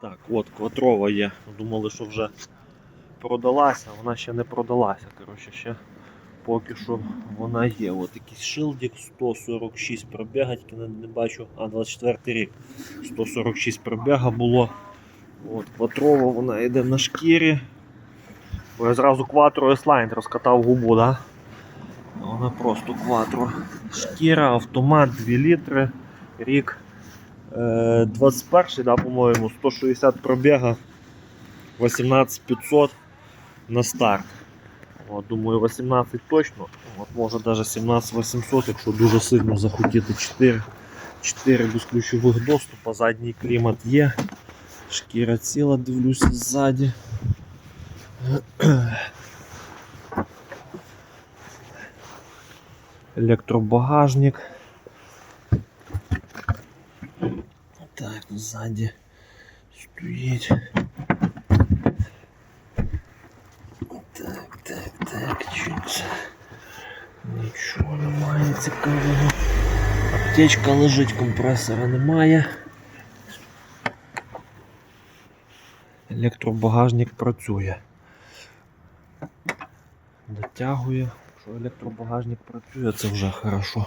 Так, от квадрова є. Думали, що вже продалася, вона ще не продалася. Коротше, ще поки що вона є. От якийсь шилдик 146 пробіга, тільки не, бачу. А, 24 рік. 146 пробіга було. От, квадрова вона йде на шкірі. Бо я зразу кватро слайн розкатав губу, да? Вона просто кватро. Шкіра, автомат, 2 літри, рік. Е, 21 да, по-моєму, 160 пробіга, 18500 на старт. От, думаю, 18 точно. От, може навіть 17800, якщо дуже сильно захотіти 4. 4 без ключових доступу, задній клімат є. Шкіра ціла, дивлюся ззаді. Електробагажник. Так, ззаді стоїть. Так, так, так, чуть. Нічого немає цікавого. Аптечка лежить, компресора немає. Електробагажник працює. Дотягує. Якщо електробагажник працює, це вже хорошо.